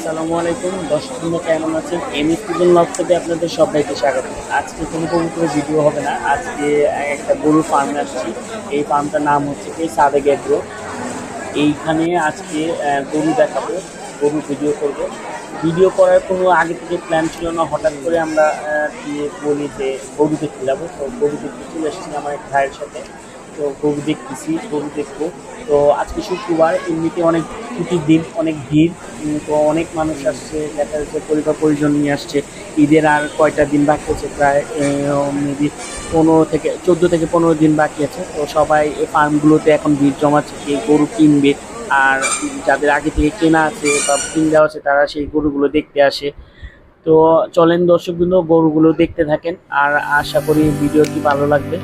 আসসালামু আলাইকুম। দর্শক কেমন আছেন? এমনি স্টুডেন্ট লগ থেকে আপনাদের সবাইকে স্বাগত। আজকে কোনো পবিত্র ভিডিও হবে না। আজকে একটা গরু ফার্মে আসছি। এই ফার্মটার নাম হচ্ছে কি? সাদেক এগ্রো এইখানে আজকে গরু দেখাবো, গরু ভিডিও করব। ভিডিও করার কোনো আগে থেকে প্ল্যান ছিল না। হঠাৎ করে আমরা বলি যে গরু দেখতে যাব। তো গরু দেখতে চলে এসেছি আমার এক ভাইয়ের সাথে। তো গরু দেখতেছি গরু দেখব। তো আজকে শুক্রবার, এমনিতে অনেক ছুটির দিন, অনেক ভিড়। তো অনেক মানুষ আসছে, দেখা যাচ্ছে পরিবার পরিজন নিয়ে আসছে। ঈদের আর কয়টা দিন বাকি আছে? প্রায় মেবি পনেরো থেকে, চোদ্দ থেকে পনেরো দিন বাকি আছে। তো সবাই এই ফার্মগুলোতে এখন ভিড় জমাচ্ছে কে গরু কিনবে। আর যাদের আগে থেকে কেনা আছে বা বুকিং দেওয়া আছে, তারা সেই গরুগুলো দেখতে আসে। তো চলেন দর্শকবৃন্দ, গরুগুলো দেখতে থাকেন। আর আশা করি ভিডিওটি ভালো লাগবে।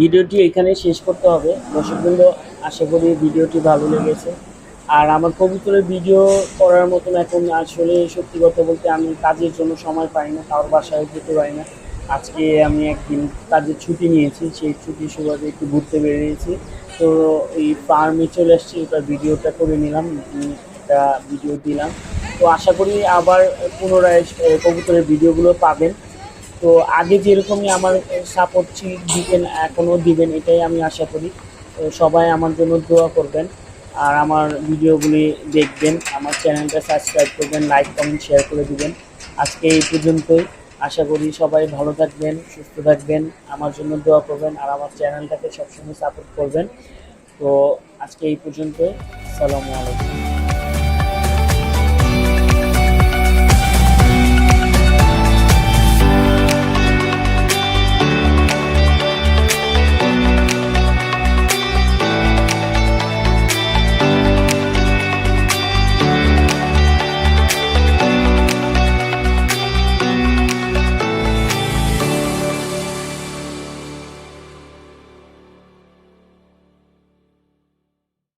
ভিডিওটি এখানে শেষ করতে হবে। দর্শকবৃন্দ, আশা করি ভিডিওটি ভালো লেগেছে। আর আমার কবুতরের ভিডিও করার মতন এখন আসলে সত্যি কথা বলতে আমি কাজের জন্য সময় পাই না কারোর বাসায় যেতে পারি না। আজকে আমি একদিন কাজের ছুটি নিয়েছি, সেই ছুটির সুবাদে একটু ঘুরতে বেরিয়েছি। তো এই ফার্মে চলে এসেছি ওটা ভিডিওটা করে নিলাম একটা ভিডিও দিলাম। তো আশা করি আবার পুনরায় কবুতরের ভিডিওগুলো পাবেন। তো আগে যেরকমই আমার সাপোর্ট দিবেন, এখনও দিবেন, এটাই আমি আশা করি। তো সবাই আমার জন্য দোয়া করবেন আর আমার ভিডিওগুলি দেখবেন, আমার চ্যানেলটা সাবস্ক্রাইব করবেন লাইক কমেন্ট শেয়ার করে দিবেন। আজকে এই পর্যন্তই। আশা করি সবাই ভালো থাকবেন, সুস্থ থাকবেন, আমার জন্য দোয়া করবেন আর আমার চ্যানেলটাকে সবসময় সাপোর্ট করবেন। তো আজকে এই পর্যন্তই। সালামু আলাইকুম।